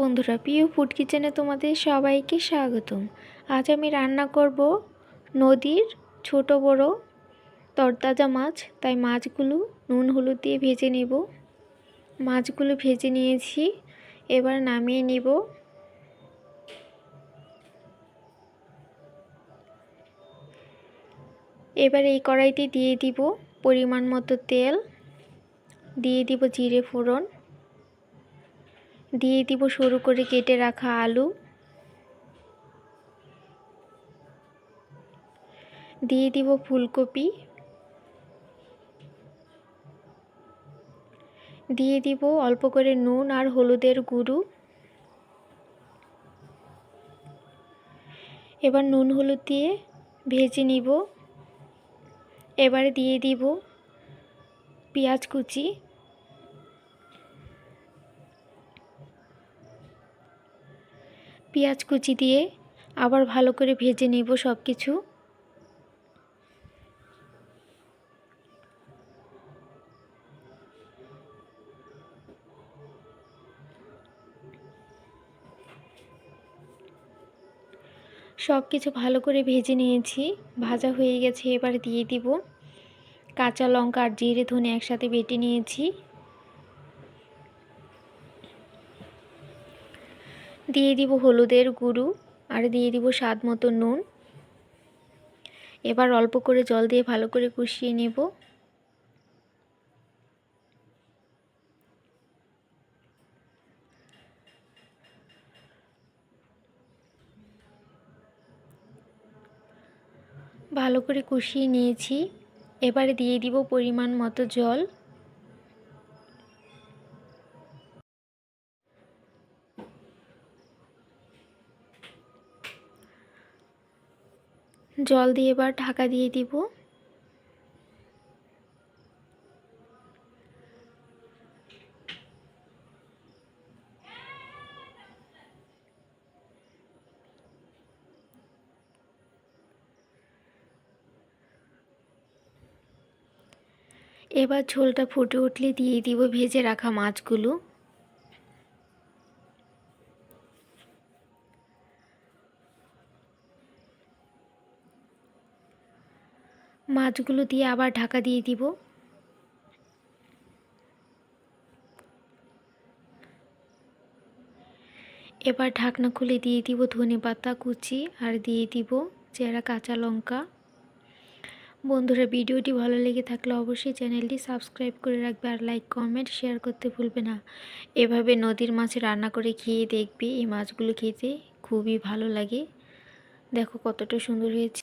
বন্ধুরা, প্রিয় ফুড কিচেনে তোমাদের সবাইকে স্বাগতম। আজ আমি রান্না করব নদীর ছোট বড় তরতাজা মাছ। তাই মাছগুলো নুন হলুদ দিয়ে ভেজে নেব। মাছগুলো ভেজে নিয়েছি, এবার নামিয়ে নেব। এবার এই কড়াইতে দিয়ে দিব পরিমাণ মতো তেল। দিয়ে দিব জিরে ফোড়ন। দিয়ে দিব সরু করে কেটে রাখা আলু। দিয়ে দিব ফুলকপি। দিয়ে দিব অল্প করে নুন আর হলুদের গুঁড়ো। এবার নুন হলুদ দিয়ে ভেজে নিব। এবারে দিয়ে দিব পেঁয়াজ কুচি। পেঁয়াজ কুচি দিয়ে আবার ভালো করে ভেজে নেব সব কিছু সব কিছু ভালো করে ভেজে নিয়েছি। ভাজা হয়ে গেছে, এবার দিয়ে দিব। কাঁচা লঙ্কা আর জিরে ধনে একসাথে বেটে নিয়েছি। দিয়ে দিব হলুদের গুঁড়ো আর দিয়ে দিব স্বাদ মতো নুন। এবার অল্প করে জল দিয়ে ভালো করে কষিয়ে নেব। ভালো করে কষিয়ে নিয়েছি। এবারে দিয়ে দিব পরিমাণ মতো জল। জল দিয়ে এবার ঢাকা দিয়ে দিব। এবার ঝোলটা ফুটে উঠলে দিয়ে দিব ভেজে রাখা মাছগুলো। মাছগুলো দিয়ে আবার ঢাকা দিয়ে দিব। এবার ঢাকনা খুলে দিয়ে দিব ধনে পাতা কুচি আর দিয়ে দিব চেরা কাঁচা লঙ্কা। বন্ধুরা, ভিডিওটি ভালো লেগে থাকলে অবশ্যই চ্যানেলটি সাবস্ক্রাইব করে রাখবে আর লাইক, কমেন্ট, শেয়ার করতে ভুলবে না। এভাবে নদীর মাছ রান্না করে খেয়ে দেখবে এই মাছগুলো খেতে খুবই ভালো লাগে। দেখো কতটা সুন্দর হয়েছে।